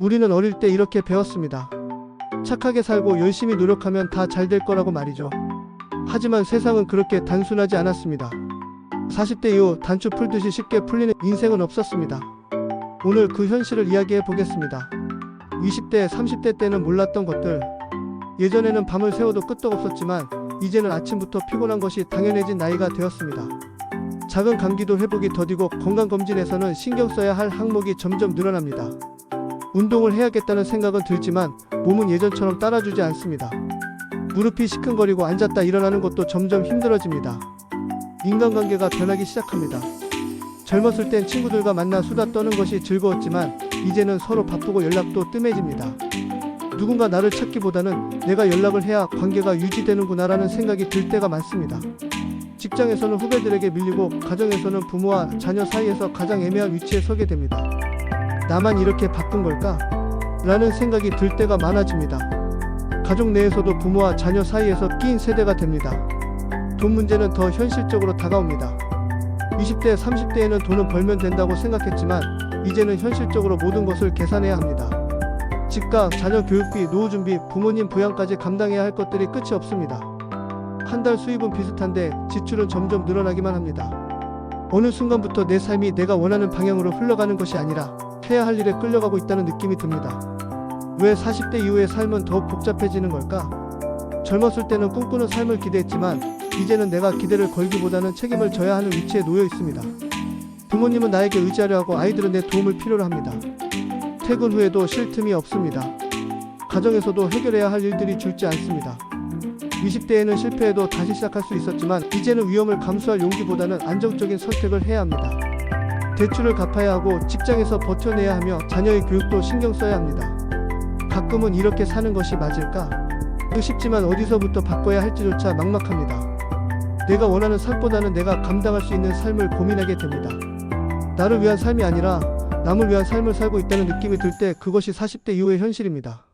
우리는 어릴 때 이렇게 배웠습니다. 착하게 살고 열심히 노력하면 다 잘 될 거라고 말이죠. 하지만 세상은 그렇게 단순하지 않았습니다. 40대 이후 단추 풀듯이 쉽게 풀리는 인생은 없었습니다. 오늘 그 현실을 이야기해 보겠습니다. 20대, 30대 때는 몰랐던 것들. 예전에는 밤을 새워도 끄떡 없었지만 이제는 아침부터 피곤한 것이 당연해진 나이가 되었습니다. 작은 감기도 회복이 더디고 건강검진에서는 신경 써야 할 항목이 점점 늘어납니다. 운동을 해야겠다는 생각은 들지만 몸은 예전처럼 따라주지 않습니다. 무릎이 시큰거리고 앉았다 일어나는 것도 점점 힘들어집니다. 인간관계가 변하기 시작합니다. 젊었을 땐 친구들과 만나 수다 떠는 것이 즐거웠지만 이제는 서로 바쁘고 연락도 뜸해집니다. 누군가 나를 찾기보다는 내가 연락을 해야 관계가 유지되는구나라는 생각이 들 때가 많습니다. 직장에서는 후배들에게 밀리고 가정에서는 부모와 자녀 사이에서 가장 애매한 위치에 서게 됩니다. 나만 이렇게 바쁜 걸까? 라는 생각이 들 때가 많아집니다. 가족 내에서도 부모와 자녀 사이에서 끼인 세대가 됩니다. 돈 문제는 더 현실적으로 다가옵니다. 20대, 30대에는 돈은 벌면 된다고 생각했지만 이제는 현실적으로 모든 것을 계산해야 합니다. 집값, 자녀 교육비, 노후 준비, 부모님 부양까지 감당해야 할 것들이 끝이 없습니다. 한 달 수입은 비슷한데 지출은 점점 늘어나기만 합니다. 어느 순간부터 내 삶이 내가 원하는 방향으로 흘러가는 것이 아니라 해야 할 일에 끌려가고 있다는 느낌이 듭니다. 왜 40대 이후의 삶은 더욱 복잡해지는 걸까? 젊었을 때는 꿈꾸는 삶을 기대했지만 이제는 내가 기대를 걸기보다는 책임을 져야 하는 위치에 놓여 있습니다. 부모님은 나에게 의지하려 하고 아이들은 내 도움을 필요로 합니다. 퇴근 후에도 쉴 틈이 없습니다. 가정에서도 해결해야 할 일들이 줄지 않습니다. 20대에는 실패해도 다시 시작할 수 있었지만 이제는 위험을 감수할 용기보다는 안정적인 선택을 해야 합니다. 대출을 갚아야 하고 직장에서 버텨내야 하며 자녀의 교육도 신경 써야 합니다. 가끔은 이렇게 사는 것이 맞을까? 쉽지만 어디서부터 바꿔야 할지조차 막막합니다. 내가 원하는 삶보다는 내가 감당할 수 있는 삶을 고민하게 됩니다. 나를 위한 삶이 아니라 남을 위한 삶을 살고 있다는 느낌이 들 때 그것이 40대 이후의 현실입니다.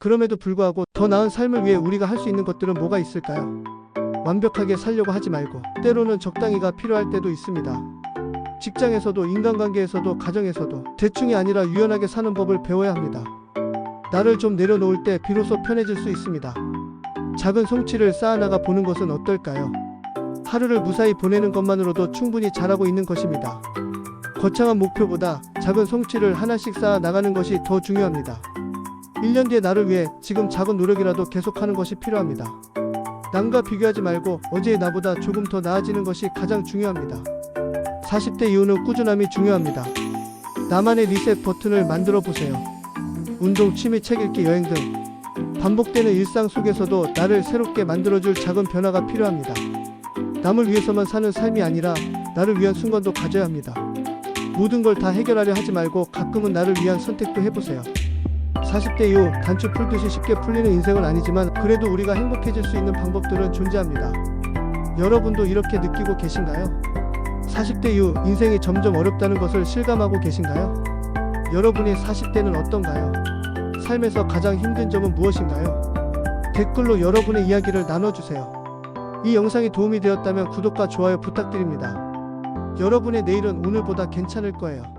그럼에도 불구하고 더 나은 삶을 위해 우리가 할 수 있는 것들은 뭐가 있을까요? 완벽하게 살려고 하지 말고 때로는 적당히가 필요할 때도 있습니다. 직장에서도 인간관계에서도 가정에서도 대충이 아니라 유연하게 사는 법을 배워야 합니다. 나를 좀 내려놓을 때 비로소 편해질 수 있습니다. 작은 성취를 쌓아나가 보는 것은 어떨까요? 하루를 무사히 보내는 것만으로도 충분히 잘하고 있는 것입니다. 거창한 목표보다 작은 성취를 하나씩 쌓아 나가는 것이 더 중요합니다. 1년 뒤에 나를 위해 지금 작은 노력이라도 계속하는 것이 필요합니다. 남과 비교하지 말고 어제의 나보다 조금 더 나아지는 것이 가장 중요합니다. 40대 이후는 꾸준함이 중요합니다. 나만의 리셋 버튼을 만들어 보세요. 운동, 취미, 책 읽기, 여행 등 반복되는 일상 속에서도 나를 새롭게 만들어줄 작은 변화가 필요합니다. 남을 위해서만 사는 삶이 아니라 나를 위한 순간도 가져야 합니다. 모든 걸 다 해결하려 하지 말고 가끔은 나를 위한 선택도 해보세요. 40대 이후 단추 풀듯이 쉽게 풀리는 인생은 아니지만 그래도 우리가 행복해질 수 있는 방법들은 존재합니다. 여러분도 이렇게 느끼고 계신가요? 40대 이후 인생이 점점 어렵다는 것을 실감하고 계신가요? 여러분이 40대는 어떤가요? 삶에서 가장 힘든 점은 무엇인가요? 댓글로 여러분의 이야기를 나눠주세요. 이 영상이 도움이 되었다면 구독과 좋아요 부탁드립니다. 여러분의 내일은 오늘보다 괜찮을 거예요.